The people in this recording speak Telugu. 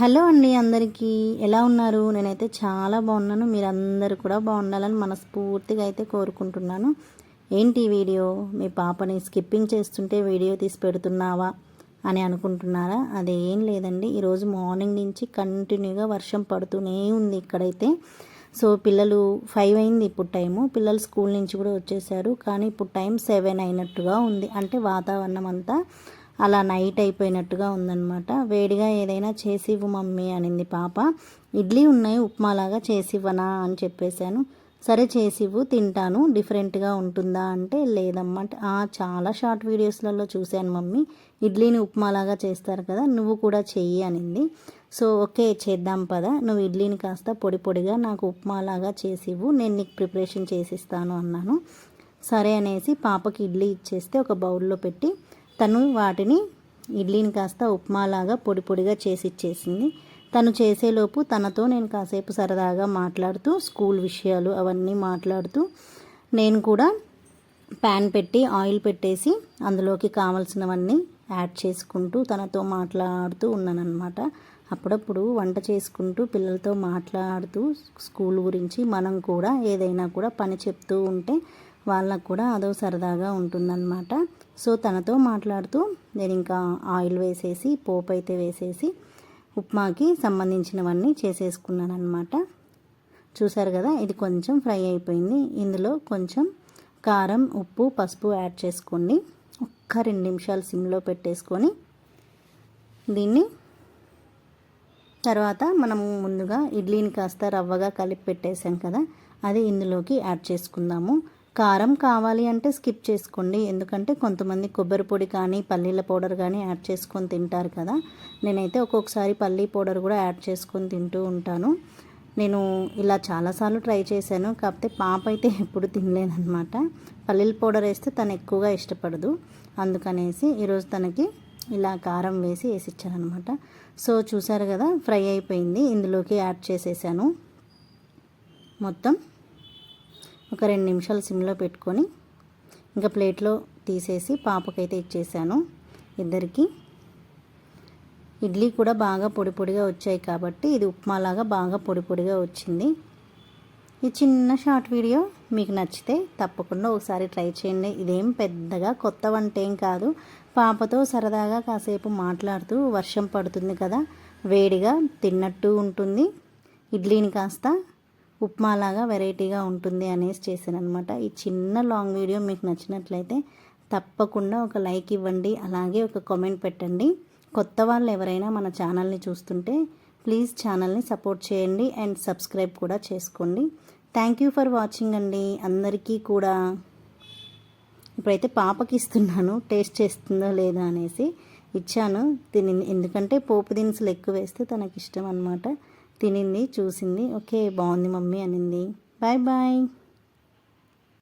హలో అండి అందరికీ. ఎలా ఉన్నారు? నేనైతే చాలా బాగున్నాను. మీరందరూ కూడా బాగుండాలని మనస్ఫూర్తిగా అయితే కోరుకుంటున్నాను. ఏంటి వీడియో? మీ పాపని స్కిప్పింగ్ చేస్తుంటే వీడియో తీసి పెడుతున్నావా అని అనుకుంటున్నారా? అదేం లేదండి. ఈరోజు మార్నింగ్ నుంచి కంటిన్యూగా వర్షం పడుతూనే ఉంది ఇక్కడైతే. సో పిల్లలు ఫైవ్ అయింది ఇప్పుడు టైము. పిల్లలు స్కూల్ నుంచి కూడా వచ్చేసారు. కానీ ఇప్పుడు టైం సెవెన్ అయినట్టుగా ఉంది. అంటే వాతావరణం అంతా అలా నైట్ అయిపోయినట్టుగా ఉందనమాట వేడిగా ఏదైనా చేసి ఇవ్వు మమ్మీ అనింది పాప. ఇడ్లీ ఉన్నాయి ఉప్మాలాగా చేసి ఇవ్వనా అని చెప్పేశాను. సరే చేసి ఇవ్వు తింటాను. డిఫరెంట్గా ఉంటుందా అంటే లేదమ్మా చాలా షార్ట్ వీడియోస్లలో చూశాను మమ్మీ. ఇడ్లీని ఉప్మాలాగా చేస్తారు కదా నువ్వు కూడా చెయ్యి అనింది. సో ఓకే చేద్దాం పదా. నువ్వు ఇడ్లీని కాస్త పొడి పొడిగా నాకు ఉప్మాలాగా చేసి ఇవ్వు నేను నీకు ప్రిపరేషన్ చేసిస్తాను అన్నాను. సరే అనేసి పాపకి ఇడ్లీ ఇచ్చేస్తే ఒక బౌల్లో పెట్టి తను వాటిని ఇడ్లీని కాస్త ఉప్మాలాగా పొడి పొడిగా చేసి ఇచ్చేసింది. తను చేసేలోపు తనతో నేను కాసేపు సరదాగా మాట్లాడుతూ స్కూల్ విషయాలు అవన్నీ మాట్లాడుతూ నేను కూడా ప్యాన్ పెట్టి ఆయిల్ పెట్టేసి అందులోకి కావలసినవన్నీ యాడ్ చేసుకుంటూ తనతో మాట్లాడుతూ ఉన్నానన్నమాట. అప్పుడప్పుడు వంట చేసుకుంటూ పిల్లలతో మాట్లాడుతూ స్కూల్ గురించి మనం కూడా ఏదైనా కూడా పని చెప్తూ ఉంటే వాళ్ళకు కూడా అదో సరదాగా ఉంటుందన్నమాట. సో తనతో మాట్లాడుతూ నేను ఇంకా ఆయిల్ వేసేసి పోపు అయితే వేసేసి ఉప్మాకి సంబంధించినవన్నీ చేసేసుకున్నాను అనమాట చూసారు కదా ఇది కొంచెం ఫ్రై అయిపోయింది. ఇందులో కొంచెం కారం ఉప్పు పసుపు యాడ్ చేసుకోండి ఒక్క రెండు నిమిషాలు సిమ్లో పెట్టేసుకొని దీన్ని తర్వాత మనం ముందుగా ఇడ్లీని కాస్త రవ్వగా కలిపి పెట్టేసాం కదా అది ఇందులోకి యాడ్ చేసుకుందాము. కారం కావాలి అంటే స్కిప్ చేసుకోండి. ఎందుకంటే కొంతమంది కొబ్బరి పొడి కానీ పల్లీల పౌడర్ కానీ యాడ్ చేసుకొని తింటారు కదా. నేనైతే ఒక్కొక్కసారి పల్లీ పౌడర్ కూడా యాడ్ చేసుకొని తింటూ ఉంటాను. నేను ఇలా చాలాసార్లు ట్రై చేశాను. కాకపోతే పాప అయితే ఎప్పుడు తినలేదనమాట పల్లీల పౌడర్ వేస్తే తను ఎక్కువగా ఇష్టపడదు. అందుకనేసి ఈరోజు తనకి ఇలా కారం వేసి వేసిచ్చానమాట అనమాట సో చూసారు కదా ఫ్రై అయిపోయింది. ఇందులోకి యాడ్ చేసేసాను. మొత్తం ఒక రెండు నిమిషాలు సిమ్లో పెట్టుకొని ఇంకా ప్లేట్లో తీసేసి పాపకైతే ఇచ్చేసాను ఇద్దరికి. ఇడ్లీ కూడా బాగా పొడి పొడిగా వచ్చాయి కాబట్టి ఇది ఉప్మాలాగా బాగా పొడి పొడిగా వచ్చింది. ఈ చిన్న షార్ట్ వీడియో మీకు నచ్చితే తప్పకుండా ఒకసారి ట్రై చేయండి. ఇదేం పెద్దగా కొత్త వంట ఏం కాదు. పాపతో సరదాగా కాసేపు మాట్లాడుతూ వర్షం పడుతుంది కదా వేడిగా తిన్నట్టు ఉంటుంది. ఇడ్లీని కాస్త ఉప్మాలాగా వెరైటీగా ఉంటుంది అనేసి చేశాను అనమాట ఈ చిన్న లాంగ్ వీడియో మీకు నచ్చినట్లయితే తప్పకుండా ఒక లైక్ ఇవ్వండి అలాగే ఒక కామెంట్ పెట్టండి. కొత్త వాళ్ళు ఎవరైనా మన ఛానల్ని చూస్తుంటే ప్లీజ్ ఛానల్ని సపోర్ట్ చేయండి అండ్ సబ్స్క్రైబ్ కూడా చేసుకోండి. థ్యాంక్ యూ ఫర్ వాచింగ్ అండి. అందరికీ కూడా ఇప్పుడైతే పాపకి ఇస్తున్నాను టేస్ట్ చేస్తుందో లేదా అనేసి ఇచ్చాను. తిని ఎందుకంటే పోపు దినుసులు ఎక్కువ వేస్తే తనకి ఇష్టం అనమాట తినింది చూసింది. ఓకే బాగుంది మమ్మీ అనింది. Bye bye.